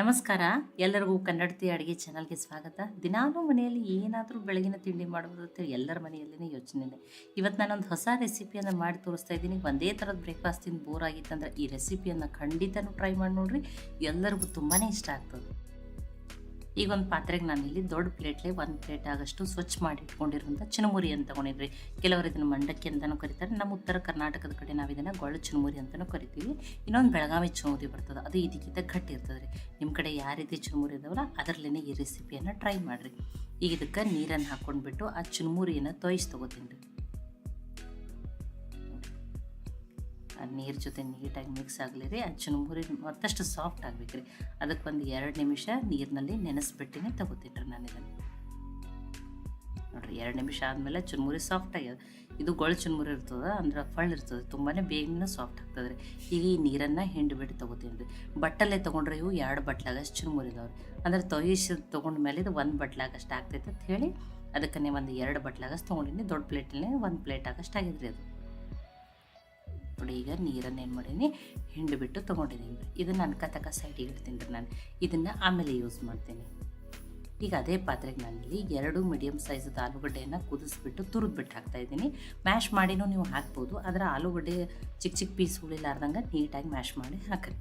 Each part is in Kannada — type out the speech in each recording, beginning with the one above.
ನಮಸ್ಕಾರ. ಎಲ್ಲರಿಗೂ ಕನ್ನಡತಿ ಅಡುಗೆ ಚಾನಲ್ಗೆ ಸ್ವಾಗತ. ದಿನಾಲೂ ಮನೆಯಲ್ಲಿ ಏನಾದರೂ ಬೆಳಗಿನ ತಿಂಡಿ ಮಾಡೋದು ಅಂತ ಎಲ್ಲರ ಮನೆಯಲ್ಲೇ ಯೋಚನೆ ಇದೆ. ಇವತ್ತು ನಾನೊಂದು ಹೊಸ ರೆಸಿಪಿಯನ್ನು ಮಾಡಿ ತೋರಿಸ್ತಾ ಇದ್ದೀನಿ. ಒಂದೇ ಥರದ ಬ್ರೇಕ್ಫಾಸ್ಟ್ ತಿಂದು ಬೋರ್ ಆಗಿತ್ತಂದ್ರೆ ಈ ರೆಸಿಪಿಯನ್ನು ಖಂಡಿತನೂ ಟ್ರೈ ಮಾಡಿ ನೋಡಿರಿ ಎಲ್ಲರಿಗೂ ತುಂಬಾ ಇಷ್ಟ ಆಗ್ತದೆ. ಈಗ ಒಂದು ಪಾತ್ರೆಗೆ ನಾನು ಇಲ್ಲಿ ದೊಡ್ಡ ಪ್ಲೇಟ್ಲೆ ಒಂದು ಪ್ಲೇಟ್ ಆಗಷ್ಟು ಸ್ವಚ್ಛ ಮಾಡಿ ಇಟ್ಕೊಂಡಿರುವಂಥ ಚಿನಮುರಿ ಅಂತ ತೊಗೊಂಡಿದ್ರಿ ಕೆಲವರು ಇದನ್ನು ಮಂಡಕ್ಕಿ ಅಂತಲೂ ಕರೀತಾರೆ. ನಮ್ಮ ಉತ್ತರ ಕರ್ನಾಟಕದ ಕಡೆ ನಾವು ಇದನ್ನು ಗೊಳ್ಳು ಚುನಮುರಿ ಅಂತಲೂ ಕರಿತೀವಿ. ಇನ್ನೊಂದು ಬೆಳಗಾವಿ ಚಿನಮುರಿ ಬರ್ತದೆ. ಅದು ಇದಕ್ಕಿಂತ ಗಟ್ಟಿ ಇರ್ತದೆ ರೀ ನಿಮ್ಮ ಕಡೆ ಯಾವ ರೀತಿ ಚಿನಮುರಿ ಇದಾವಲ್ಲ ಅದರಲ್ಲೇ ಈ ರೆಸಿಪಿಯನ್ನು ಟ್ರೈ ಮಾಡಿರಿ. ಈಗ ಇದಕ್ಕೆ ನೀರನ್ನು ಹಾಕ್ಕೊಂಡ್ಬಿಟ್ಟು ಆ ಚುನಮುರಿಯನ್ನು ತೊಯ್ಸಿ ತೊಗೋತೀನಿ ರೀ ಆ ನೀರು ಜೊತೆ ನೀಟಾಗಿ ಮಿಕ್ಸ್ ಆಗಲಿ ರೀ ಆ ಮುರಿ ಮತ್ತಷ್ಟು ಸಾಫ್ಟ್ ಆಗ್ಬೇಕು ರೀ ಅದಕ್ಕೆ ಒಂದು ಎರಡು ನಿಮಿಷ ನೀರಿನಲ್ಲಿ ನೆನೆಸ್ಬಿಟ್ಟಿನೇ, ತಗೋತಿಟ್ರಿ ನಾನು ಇದನ್ನು. ನೋಡಿರಿ, ಎರಡು ನಿಮಿಷ ಆದಮೇಲೆ ಚುರುಮುರಿ ಸಾಫ್ಟ್ ಆಗ್ಯದ ಇದು ಗೊಳ್ಳು ಚುರುಮುರಿ ಇರ್ತದೆ, ಅಂದ್ರೆ ಫಳ್ ಇರ್ತದೆ ತುಂಬಾ ಬೇಗನೆ ಸಾಫ್ಟ್ ಆಗ್ತದೆ ರೀ. ಈಗ ಈ ನೀರನ್ನು ಹಿಂಡಿಬಿಟ್ಟು ತೊಗೋತೀನಿ ರೀ. ಬಟ್ಟಲೆ ತೊಗೊಂಡ್ರೆ ಇವು ಎರಡು ಬಟ್ಲಾಗಷ್ಟು ಚುರುಮುರಿ ಇದಾವೆ ರೀ. ಅಂದ್ರೆ ತೊಯ್ಸಿ ತೊಗೊಂಡ ಮೇಲೆ ಇದು ಒಂದು ಬಟ್ಲಾಗಷ್ಟು ಆಗ್ತೈತೆ ಅಂತ ಹೇಳಿ, ಅದಕ್ಕೆ ಒಂದು ಎರಡು ಬಟ್ಲಾಗಷ್ಟು ತೊಗೊಂಡಿನಿ, ದೊಡ್ಡ ಪ್ಲೇಟಲ್ಲಿ ಒಂದು ಪ್ಲೇಟ್ ಆಗಷ್ಟು ಆಗಿದ್ರಿ ಅದು. ನೋಡಿ ಈಗ ನೀರನ್ನು ಏನು ಮಾಡೀನಿ ಹಿಂಡಿಬಿಟ್ಟು ತೊಗೊಂಡಿದ್ದೀನಿ ಇದನ್ನು ಅನ್ಕತಕ ಸೈಡಿಗೆ ಇಡ್ತೀನಿ ರೀ ನಾನು. ಇದನ್ನು ಆಮೇಲೆ ಯೂಸ್ ಮಾಡ್ತೀನಿ. ಈಗ ಅದೇ ಪಾತ್ರೆಗೆ ನಾನಿಲ್ಲಿ ಎರಡು ಮೀಡಿಯಮ್ ಸೈಜದ ಆಲೂಗಡ್ಡೆಯನ್ನು ಕುದಿಸ್ಬಿಟ್ಟು ತುರಿದ್ಬಿಟ್ಟು ಹಾಕ್ತಾಯಿದ್ದೀನಿ ಮ್ಯಾಶ್ ಮಾಡಿನೂ ನೀವು ಹಾಕ್ಬೋದು, ಆದರೆ ಆಲೂಗಡ್ಡೆ ಚಿಕ್ಕ ಚಿಕ್ಕ ಪೀಸ್ಗಳಿಲ್ಲಾರ್ದಂಗೆ ನೀಟಾಗಿ ಮ್ಯಾಶ್ ಮಾಡಿ ಹಾಕ್ರಿ.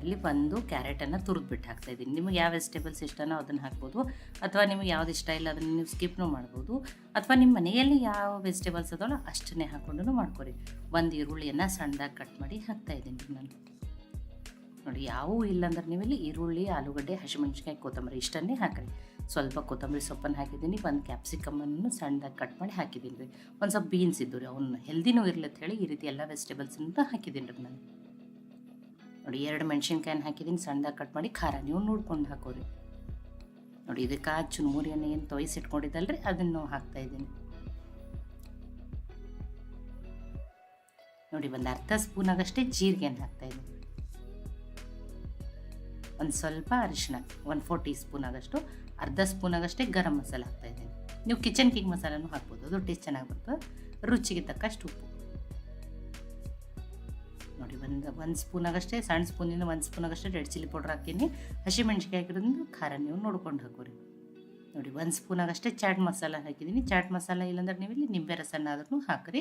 ಇಲ್ಲಿ ಒಂದು ಕ್ಯಾರೆಟನ್ನು ತುರಿದ್ಬಿಟ್ಟು ಹಾಕ್ತಾಯಿದ್ದೀನಿ ನಿಮಗೆ ಯಾವ ವೆಜಿಟೇಬಲ್ಸ್ ಇಷ್ಟನೋ ಅದನ್ನು ಹಾಕ್ಬೋದು. ಅಥವಾ ನಿಮಗೆ ಯಾವ್ದು ಇಷ್ಟ ಇಲ್ಲ ಅದನ್ನು ನೀವು ಸ್ಕಿಪ್ನೂ ಮಾಡ್ಬೋದು. ಅಥವಾ ನಿಮ್ಮ ಮನೆಯಲ್ಲಿ ಯಾವ ವೆಜಿಟೇಬಲ್ಸ್ ಅದೋ ಅಷ್ಟನ್ನೇ ಹಾಕ್ಕೊಂಡು ಮಾಡ್ಕೊರಿ ಒಂದು ಈರುಳ್ಳಿಯನ್ನು ಸಣ್ಣದಾಗಿ ಕಟ್ ಮಾಡಿ ಹಾಕ್ತಾ ಇದ್ದೀನಿ ನಾನು. ನೋಡಿ ಯಾವೂ ಇಲ್ಲಾಂದ್ರೆ ನೀವಿಲ್ಲಿ ಈರುಳ್ಳಿ, ಆಲೂಗಡ್ಡೆ, ಹಸಿಮೆಣ್ಸಿನ್ಕಾಯಿ, ಕೊತ್ತಂಬರಿ ಇಷ್ಟನ್ನೇ ಹಾಕಿರಿ. ಸ್ವಲ್ಪ ಕೊತ್ತಂಬರಿ ಸೊಪ್ಪನ್ನು ಹಾಕಿದ್ದೀನಿ. ಒಂದು ಕ್ಯಾಪ್ಸಿಕಮನ್ನು ಸಣ್ಣದಾಗಿ ಕಟ್ ಮಾಡಿ ಹಾಕಿದ್ದೀನಿ ರೀ. ಒಂದು ಸ್ವಲ್ಪ ಬೀನ್ಸ್ ಇದ್ದು ರೀ, ಅವನ್ನ ಹೆಲ್ದಿನೂ ಇರಲಿ ಅಂತ ಹೇಳಿ ಈ ರೀತಿ ಎಲ್ಲ ವೆಜಿಟೇಬಲ್ಸನ್ನು ಹಾಕಿದ್ದೀನಿ ರೀ ನಾನು. ನೋಡಿ, ಎರಡು ಮೆಣಸಿನ್ಕಾಯಿನ ಹಾಕಿದ್ದೀನಿ, ಸಣ್ಣದಾಗಿ ಕಟ್ ಮಾಡಿ ಖಾರ ನೀವು ನೋಡ್ಕೊಂಡು ಹಾಕೋರಿ. ನೋಡಿ, ಇದಕ್ಕೆ ಚುರುಮುರಿಯನ್ನು ಏನು ತೊಯ್ಸಿಟ್ಕೊಂಡಿದ್ದಲ್ರಿ, ಅದನ್ನು ಹಾಕ್ತಾಯಿದ್ದೀನಿ ನೋಡಿ, ಒಂದು ಅರ್ಧ ಸ್ಪೂನ್ ಆಗಷ್ಟೇ ಜೀರಿಗೆಯನ್ನು ಹಾಕ್ತಾಯಿದ್ದೀನಿ ಒಂದು ಸ್ವಲ್ಪ ಅರಿಶಿನ ಒಂದು ಫೋರ್ ಟೀ ಸ್ಪೂನ್ ಆಗಷ್ಟು, ಅರ್ಧ ಸ್ಪೂನ್ ಆಗಷ್ಟೇ ಗರಂ ಮಸಾಲೆ ಹಾಕ್ತಾಯಿದ್ದೀನಿ ನೀವು ಕಿಚನ್ ಕಿಂಗ್ ಮಸಾಲನೂ ಹಾಕ್ಬೋದು, ಅದು ಟೇಸ್ಟ್ ಚೆನ್ನಾಗಿ ಬರ್ತದೆ, ರುಚಿಗೆ ತಕ್ಕಷ್ಟು ಉಪ್ಪು. ನೋಡಿ, ಒಂದು ಒಂದು ಸ್ಪೂನಾಗಷ್ಟೇ, ಸಣ್ಣ ಸ್ಪೂನಿಂದ ಒಂದು ಸ್ಪೂನಾಗಷ್ಟೇ ರೆಡ್ ಚಿಲ್ಲಿ ಪೌಡ್ರ್ ಹಾಕೀನಿ. ಹಸಿಮೆಣ್ಸಿಕಾಯಿ ಹಾಕಿರೋದ್ರಿಂದ ಖಾರ ನೀವು ನೋಡ್ಕೊಂಡು ಹಾಕೋರಿ. ನೋಡಿ, ಒಂದು ಸ್ಪೂನಾಗಷ್ಟೇ ಚಾಟ್ ಮಸಾಲ ಹಾಕಿದ್ದೀನಿ ಚಾಟ್ ಮಸಾಲ ಇಲ್ಲಾಂದ್ರೆ ನೀವು ಇಲ್ಲಿ ನಿಂಬೆ ರಸನ ಆದ್ರೂ ಹಾಕಿರಿ.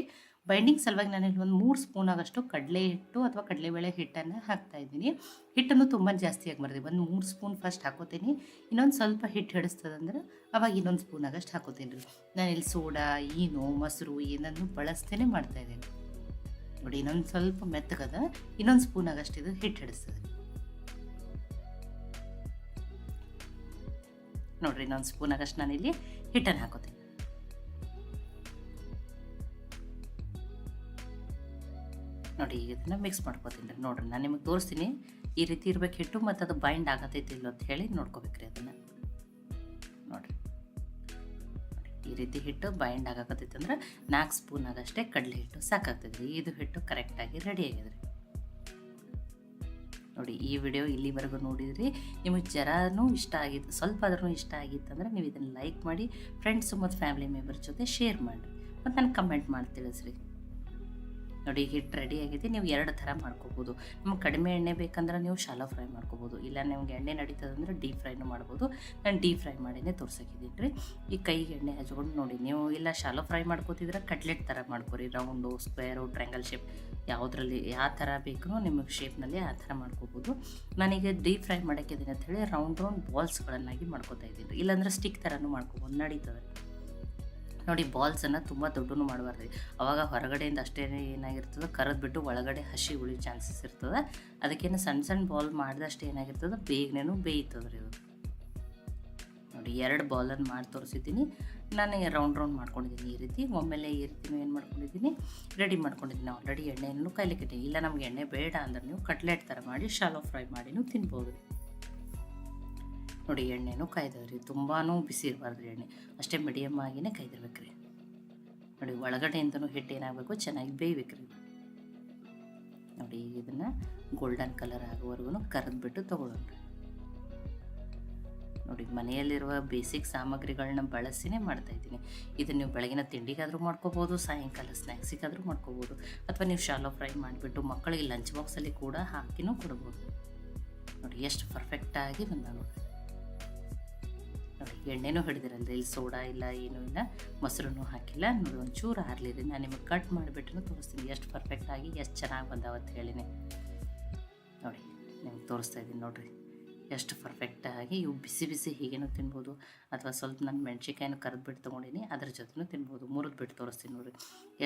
ಬೈಂಡಿಂಗ್ ಸಲುವಾಗಿ ನಾನು ಇಲ್ಲಿ ಒಂದು ಮೂರು ಸ್ಪೂನಾಗಷ್ಟು ಕಡಲೆ ಹಿಟ್ಟು ಅಥವಾ ಕಡಲೆಬೇಳೆ ಹಿಟ್ಟನ್ನು ಹಾಕ್ತಾ ಇದ್ದೀನಿ. ಹಿಟ್ಟನ್ನು ತುಂಬ ಜಾಸ್ತಿ ಆಗಬಾರ್ದು ಒಂದು ಮೂರು ಸ್ಪೂನ್ ಫಸ್ಟ್ ಹಾಕೋತೀನಿ. ಇನ್ನೊಂದು ಸ್ವಲ್ಪ ಹಿಟ್ಟು ಹಿಡಿಸ್ತದಂದ್ರೆ ಅವಾಗ ಇನ್ನೊಂದು ಸ್ಪೂನಾಗಷ್ಟು ಹಾಕೋತೀನಿ. ನಾನು ಇಲ್ಲಿ ಸೋಡಾ ಏನು ಮೊಸರು ಏನನ್ನು ಬಳಸ್ತೇನೆ ಮಾಡ್ತಾಯಿದ್ದೀನಿ ನೋಡಿ, ಇನ್ನೊಂದು ಸ್ವಲ್ಪ ಮೆತ್ತಗದ, ಇನ್ನೊಂದು ಸ್ಪೂನ್ ಆಗಷ್ಟು ಇದು ಹಿಟ್ಟು ಹಿಡಿಸ್ತದೆ. ನೋಡ್ರಿ, ಇನ್ನೊಂದು ಸ್ಪೂನ್ ಆಗಷ್ಟು ನಾನಿಲ್ಲಿ ಹಿಟ್ಟನ್ನು ಹಾಕೋತೀನಿ. ನೋಡಿ, ಈಗ ಇದನ್ನು ಮಿಕ್ಸ್ ಮಾಡ್ಕೋತೀನಿ ನೋಡ್ರಿ, ನಾನು ನಿಮಗೆ ತೋರಿಸ್ತೀನಿ. ಈ ರೀತಿ ಇರ್ಬೇಕು ಹಿಟ್ಟು ಮತ್ತು ಅದು ಬೈಂಡ್ ಆಗತೈತಿ ಇಲ್ಲ ಅಂತ ಹೇಳಿ ನೋಡ್ಕೋಬೇಕ್ರಿ ಅದನ್ನು. ಈ ರೀತಿ ಹಿಟ್ಟು ಬೈಂಡ್ ಆಗಾಕತ್ತೈತೆ ಅಂದ್ರೆ ನಾಲ್ಕು ಸ್ಪೂನ್ ಆಗಷ್ಟೇ ಕಡಲೆ ಹಿಟ್ಟು ಸಾಕಾಗ್ತದೆ ಇದು ಹಿಟ್ಟು ಕರೆಕ್ಟಾಗಿ ರೆಡಿ ಆಗಿದೆ ನೋಡಿ, ಈ ವಿಡಿಯೋ ಇಲ್ಲಿವರೆಗೂ ನೋಡಿದ್ರಿ. ನಿಮಗೆ ಜರಾನೂ ಇಷ್ಟ ಆಗಿತ್ತು ಸ್ವಲ್ಪ ಆದ್ರೂ ಇಷ್ಟ ಆಗಿತ್ತು ಅಂದರೆ ನೀವು ಇದನ್ನು ಲೈಕ್ ಮಾಡಿ ಫ್ರೆಂಡ್ಸು ಮತ್ತು ಫ್ಯಾಮಿಲಿ ಮೆಂಬರ್ ಜೊತೆ ಶೇರ್ ಮಾಡಿರಿ. ಮತ್ತು ನನಗೆ ಕಮೆಂಟ್ ಮಾಡಿ ತಿಳಿಸ್ರಿ ನೋಡಿ ಹಿಟ್ಟು ರೆಡಿ ಆಗಿದೆ ನೀವು ಎರಡು ಥರ ಮಾಡ್ಕೋಬೋದು. ನಮ್ಗೆ ಕಡಿಮೆ ಎಣ್ಣೆ ಬೇಕಂದ್ರೆ ನೀವು ಶಾಲೋ ಫ್ರೈ ಮಾಡ್ಕೋಬೋದು. ಇಲ್ಲ ನಿಮ್ಗೆ ಎಣ್ಣೆ ನಡೀತದಂದ್ರೆ ಡೀಪ್ ಫ್ರೈನೂ ಮಾಡ್ಬೋದು. ನಾನು ಡೀಪ್ ಫ್ರೈ ಮಾಡಿನೇ ತೋರ್ಸಕ್ಕಿದ್ದೀನಿ ರೀ. ಈ ಕೈಗೆ ಎಣ್ಣೆ ಹಚ್ಕೊಂಡು ನೋಡಿ, ನೀವು ಇಲ್ಲ ಶಾಲೋ ಫ್ರೈ ಮಾಡ್ಕೋತಿದ್ರೆ ಕಟ್ಲೆಟ್ ಥರ ಮಾಡ್ಕೊರಿ. ರೌಂಡು ಸ್ಕ್ವೇರು ಟ್ರ್ಯಾಂಗಲ್ ಶೇಪ್ ಯಾವುದ್ರಲ್ಲಿ ಯಾವ ಥರ ಬೇಕು ನಿಮಗೆ ಶೇಪ್ನಲ್ಲಿ ಆ ಥರ ಮಾಡ್ಕೋಬೋದು. ನನಗೆ ಡೀಪ್ ಫ್ರೈ ಮಾಡೋಕ್ಕಿದ್ದೀನಿ ಅಂತ ಹೇಳಿ ರೌಂಡ್ ರೌಂಡ್ ಬಾಲ್ಸ್ಗಳನ್ನಾಗಿ ಮಾಡ್ಕೋತಾ ಇದ್ದೀನಿ. ಇಲ್ಲಾಂದ್ರೆ ಸ್ಟಿಕ್ ಥರನೂ ಮಾಡ್ಕೋಬೋದು. ನಡೀತದೆ. ನೋಡಿ ಬಾಲ್ಸನ್ನು ತುಂಬ ದೊಡ್ಡನು ಮಾಡಬಾರ್ದು. ಅವಾಗ ಹೊರಗಡೆಯಿಂದ ಅಷ್ಟೇ ಏನಾಗಿರ್ತದೆ, ಕರೆದ್ಬಿಟ್ಟು ಒಳಗಡೆ ಹಸಿ ಉಳಿ ಚಾನ್ಸಸ್ ಇರ್ತದೆ. ಅದಕ್ಕೇನು ಸಣ್ಣ ಸಣ್ಣ ಬಾಲ್ ಮಾಡಿದಷ್ಟು ಏನಾಗಿರ್ತದೆ ಬೇಗನೆ ಬೇಯ್ತದೆ ರೀ ಅದು. ನೋಡಿ ಎರಡು ಬಾಲನ್ನು ಮಾಡಿ ತೋರಿಸಿದ್ದೀನಿ. ನಾನು ರೌಂಡ್ ರೌಂಡ್ ಮಾಡ್ಕೊಂಡಿದ್ದೀನಿ ಈ ರೀತಿ. ಒಮ್ಮೆಲೆ ಈ ರೀತಿ ಏನು ಮಾಡ್ಕೊಂಡಿದ್ದೀನಿ ರೆಡಿ ಮಾಡ್ಕೊಂಡಿದ್ದೀನಿ. ಆಲ್ರೆಡಿ ಎಣ್ಣೆಯನ್ನು ಕೈಲಿಕ್ಕಿದ್ದೀನಿ ಇಲ್ಲ ನಮ್ಗೆ ಎಣ್ಣೆ ಬೇಡ ಅಂದ್ರೆ ನೀವು ಕಟ್ಲೆಟ್ ಥರ ಮಾಡಿ ಶಾಲೋ ಫ್ರೈ ಮಾಡಿನೂ ತಿನ್ಬೋದು. ನೋಡಿ, ಎಣ್ಣೆನೂ ಕಾಯ್ದವ್ರಿ. ತುಂಬಾ ಬಿಸಿ ಇರಬಾರ್ದು ಎಣ್ಣೆ. ಅಷ್ಟೇ ಮೀಡಿಯಮ್ ಆಗಿನೇ ಕಾಯ್ದಿರ್ಬೇಕು ರೀ ನೋಡಿ, ಒಳಗಡೆಯಿಂದನೂ ಹಿಟ್ಟು ಏನಾಗಬೇಕು, ಚೆನ್ನಾಗಿ ಬೇಯ್ಬೇಕು ರೀ ನೋಡಿ, ಇದನ್ನು ಗೋಲ್ಡನ್ ಕಲರ್ ಆಗೋವರೆಗೂ ಕರೆದ್ಬಿಟ್ಟು ತೊಗೊಳ್ಳೋಣ ನೋಡಿ, ಮನೆಯಲ್ಲಿರುವ ಬೇಸಿಕ್ ಸಾಮಗ್ರಿಗಳನ್ನ ಬಳಸಿನೇ ಮಾಡ್ತಾ ಇದ್ದೀನಿ. ಇದನ್ನು ನೀವು ಬೆಳಗಿನ ತಿಂಡಿಗಾದರೂ ಮಾಡ್ಕೋಬೋದು, ಸಾಯಂಕಾಲ ಸ್ನ್ಯಾಕ್ಸಿಗಾದರೂ ಮಾಡ್ಕೋಬೋದು, ಅಥವಾ ನೀವು ಶಾಲೋ ಫ್ರೈ ಮಾಡಿಬಿಟ್ಟು ಮಕ್ಕಳಿಗೆ ಲಂಚ್ ಬಾಕ್ಸಲ್ಲಿ ಕೂಡ ಹಾಕಿನೂ ಕೊಡ್ಬೋದು. ನೋಡಿ, ಎಷ್ಟು ಪರ್ಫೆಕ್ಟಾಗಿ ಬಂದ ನೋಡಿರಿ. ನೋಡಿ ಎಣ್ಣೆನೂ ಹಿಡಿದಿರಲ್ಲ ಇಲ್ಲಿ ಸೋಡಾ ಇಲ್ಲ, ಏನೂ ಇಲ್ಲ, ಮೊಸರನ್ನು ಹಾಕಿಲ್ಲ, ನೋಡಿ ಒಂಚೂರು ಹಾರ್ಲಿರಿ ನಾನು ನಿಮಗೆ ಕಟ್ ಮಾಡಿಬಿಟ್ಟು ತೋರಿಸ್ತೀನಿ. ಎಷ್ಟು ಪರ್ಫೆಕ್ಟಾಗಿ ಎಷ್ಟು ಚೆನ್ನಾಗಿ ಬಂದಾವಂತ ಹೇಳಿನಿ. ನೋಡಿ, ನಿಮ್ಗೆ ತೋರಿಸ್ತಾ ಇದ್ದೀನಿ ನೋಡಿರಿ. ಎಷ್ಟು ಪರ್ಫೆಕ್ಟಾಗಿ ಇವು ಬಿಸಿ ಬಿಸಿ ಹೀಗೇನೂ ತಿನ್ಬೋದು. ಅಥವಾ ಸ್ವಲ್ಪ ನಾನು ಮೆಣ್ಸಿಕಾಯಿನೂ ಕರೆದ್ಬಿಟ್ಟು ತೊಗೊಂಡಿನಿ, ಅದ್ರ ಜೊತೆನೂ ತಿನ್ಬೋದು. ಮುರಿದು ಬಿಟ್ಟು ತೋರಿಸ್ತೀನಿ ನೋಡಿರಿ.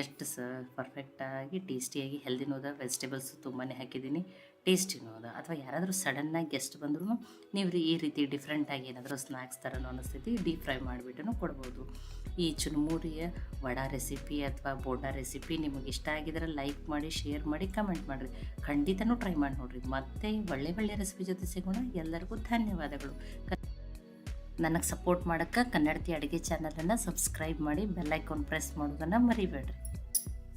ಎಷ್ಟು ಸ ಪರ್ಫೆಕ್ಟಾಗಿ ಟೇಸ್ಟಿಯಾಗಿ ಹೆಲ್ದಿನೂ ಅದ ವೆಜಿಟೇಬಲ್ಸ್ ತುಂಬಾ ಹಾಕಿದ್ದೀನಿ ಟೇಸ್ಟಿನೂ ಅದ. ಅಥವಾ ಯಾರಾದರೂ ಸಡನ್ನಾಗಿ ಗೆಸ್ಟ್ ಬಂದ್ರೂ ನೀವು ಈ ರೀತಿ ಡಿಫ್ರೆಂಟಾಗಿ ಏನಾದರೂ ಸ್ನ್ಯಾಕ್ಸ್ ಥರನೂ ಅನ್ನಿಸ್ತೈತಿ ಡೀಪ್ ಫ್ರೈ ಮಾಡಿಬಿಟ್ಟು ಕೊಡ್ಬೋದು. ಈ ಚುರುಮುರಿಯ ವಡ ರೆಸಿಪಿ ಅಥವಾ ಬೋಂಡಾ ರೆಸಿಪಿ ನಿಮಗೆ ಇಷ್ಟ ಆಗಿದ್ರೆ ಲೈಕ್ ಮಾಡಿ ಶೇರ್ ಮಾಡಿ ಕಮೆಂಟ್ ಮಾಡಿರಿ. ಖಂಡಿತನೂ ಟ್ರೈ ಮಾಡಿ ನೋಡಿರಿ. ಮತ್ತೆ ಒಳ್ಳೆ ಒಳ್ಳೆ ರೆಸಿಪಿ ಜೊತೆ ಸಿಗೋಣ. ಎಲ್ಲರಿಗೂ ಧನ್ಯವಾದಗಳು. ನನಗೆ ಸಪೋರ್ಟ್ ಮಾಡೋಕ್ಕೆ ಕನ್ನಡತಿ ಅಡುಗೆ ಚಾನಲನ್ನು ಸಬ್ಸ್ಕ್ರೈಬ್ ಮಾಡಿ ಬೆಲ್ಲೈಕಾನ್ ಪ್ರೆಸ್ ಮಾಡೋದನ್ನು ಮರಿಬೇಡ್ರಿ.